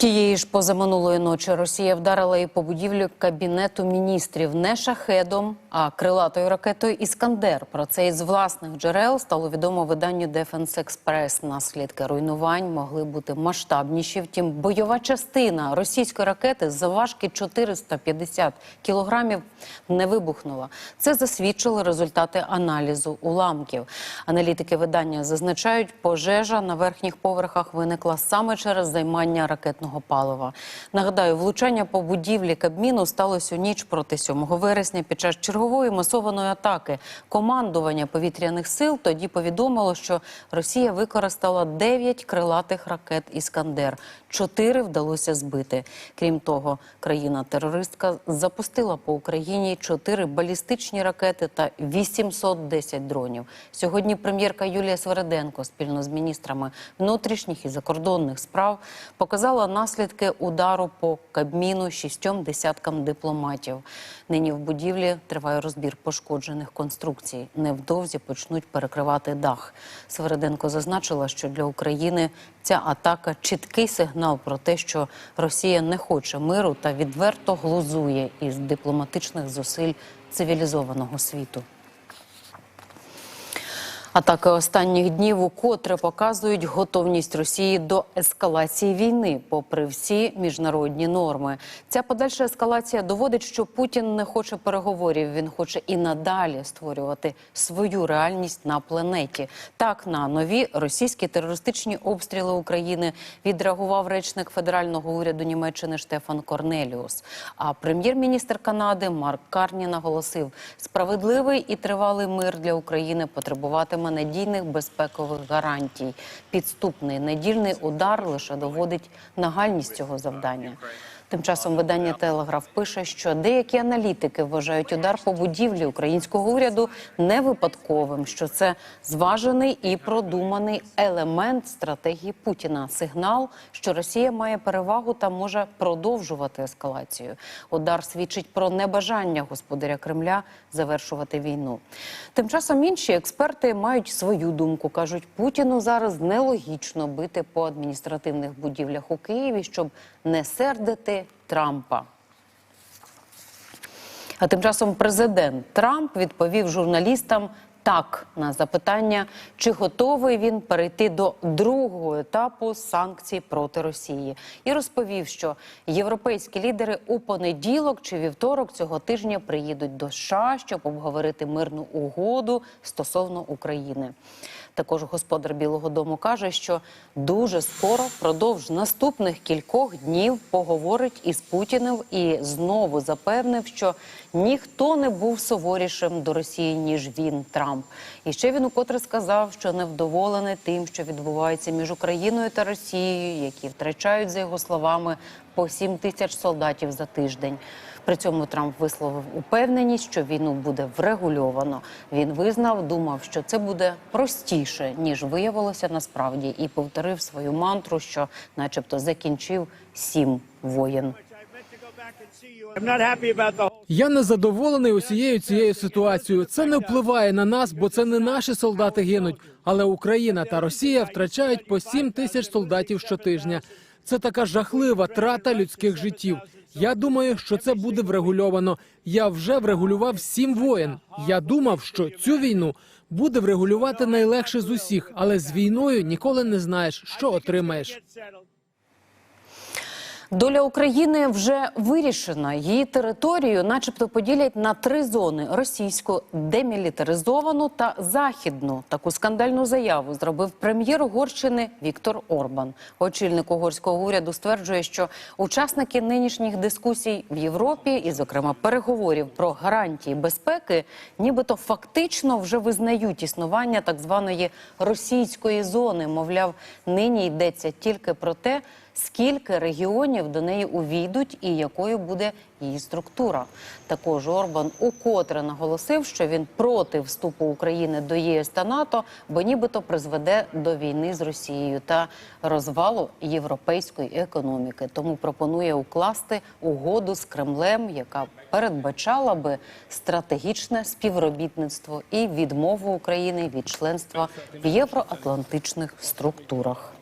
Тієї ж позаминулої ночі Росія вдарила і по будівлю кабінету міністрів. Не шахедом, а крилатою ракетою Іскандер. Про це із власних джерел стало відомо виданню Defense Express. Наслідки руйнувань могли бути масштабніші. Втім, бойова частина російської ракети заважки 450 кілограмів не вибухнула. Це засвідчили результати аналізу уламків. Аналітики видання зазначають, пожежа на верхніх поверхах виникла саме через займання ракетного палива. Нагадаю, влучання по будівлі Кабміну сталося у ніч проти 7 вересня під час чергової масованої атаки. Командування повітряних сил тоді повідомило, що Росія використала 9 крилатих ракет Іскандер. Чотири вдалося збити. Крім того, країна-терористка запустила по Україні чотири балістичні ракети та 810 дронів. Сьогодні прем'єрка Юлія Свереденко спільно з міністрами внутрішніх і закордонних справ показала наслідки удару по Кабміну шістьом десяткам дипломатів. Нині в будівлі триває розбір пошкоджених конструкцій. Невдовзі почнуть перекривати дах. Свереденко зазначила, що для України ця атака чіткий сигнал про те, що Росія не хоче миру та відверто глузує із дипломатичних зусиль цивілізованого світу. Атаки останніх днів укотре показують готовність Росії до ескалації війни, попри всі міжнародні норми. Ця подальша ескалація доводить, що Путін не хоче переговорів. Він хоче і надалі створювати свою реальність на планеті. Так на нові російські терористичні обстріли України відреагував речник федерального уряду Німеччини Штефан Корнеліус. А прем'єр-міністр Канади Марк Карні наголосив, справедливий і тривалий мир для України потребуватиме надійних безпекових гарантій. Підступний недільний удар лише доводить нагальність цього завдання. Тим часом видання Телеграф пише, що деякі аналітики вважають удар по будівлі українського уряду не випадковим, що це зважений і продуманий елемент стратегії Путіна. Сигнал, що Росія має перевагу та може продовжувати ескалацію. Удар свідчить про небажання господаря Кремля завершувати війну. Тим часом інші експерти мають свою думку. кажуть, Путіну зараз нелогічно бити по адміністративних будівлях у Києві, щоб не сердити Трампа. А тим часом президент Трамп відповів журналістам так на запитання, чи готовий він перейти до другого етапу санкцій проти Росії, і розповів, що європейські лідери у понеділок чи вівторок цього тижня приїдуть до США, щоб обговорити мирну угоду стосовно України. Також господар Білого Дому каже, що дуже скоро, впродовж наступних кількох днів, поговорить із Путіним і знову запевнив, що ніхто не був суворішим до Росії ніж він, Трамп. І ще він укотре сказав, що невдоволений тим, що відбувається між Україною та Росією, які втрачають за його словами по 7 тисяч солдатів за тиждень. При цьому Трамп висловив упевненість, що війну буде врегульовано. Він визнав, думав, що це буде простіше ніж виявилося насправді, і повторив свою мантру, що, начебто, закінчив сім воєн. Я не задоволений усією цією ситуацією. Це не впливає на нас, бо це не наші солдати гинуть. Але Україна та Росія втрачають по 7 тисяч солдатів щотижня. Це така жахлива трата людських життів. Я думаю, що це буде врегульовано. Я вже врегулював сім воєн. Я думав, що цю війну буде врегулювати найлегше з усіх, але з війною ніколи не знаєш, що отримаєш. Доля України вже вирішена. Її територію, начебто, поділять на три зони: російську, демілітаризовану та західну. Таку скандальну заяву зробив прем'єр Угорщини Віктор Орбан. Очільник угорського уряду стверджує, що учасники нинішніх дискусій в Європі, і, зокрема, переговорів про гарантії безпеки, нібито фактично вже визнають існування так званої російської зони. Мовляв, нині йдеться тільки про те, скільки регіонів до неї увійдуть і якою буде її структура. Також Орбан укотре наголосив, що він проти вступу України до ЄС та НАТО, бо нібито призведе до війни з Росією та розвалу європейської економіки. Тому пропонує укласти угоду з Кремлем, яка передбачала би стратегічне співробітництво і відмову України від членства в євроатлантичних структурах.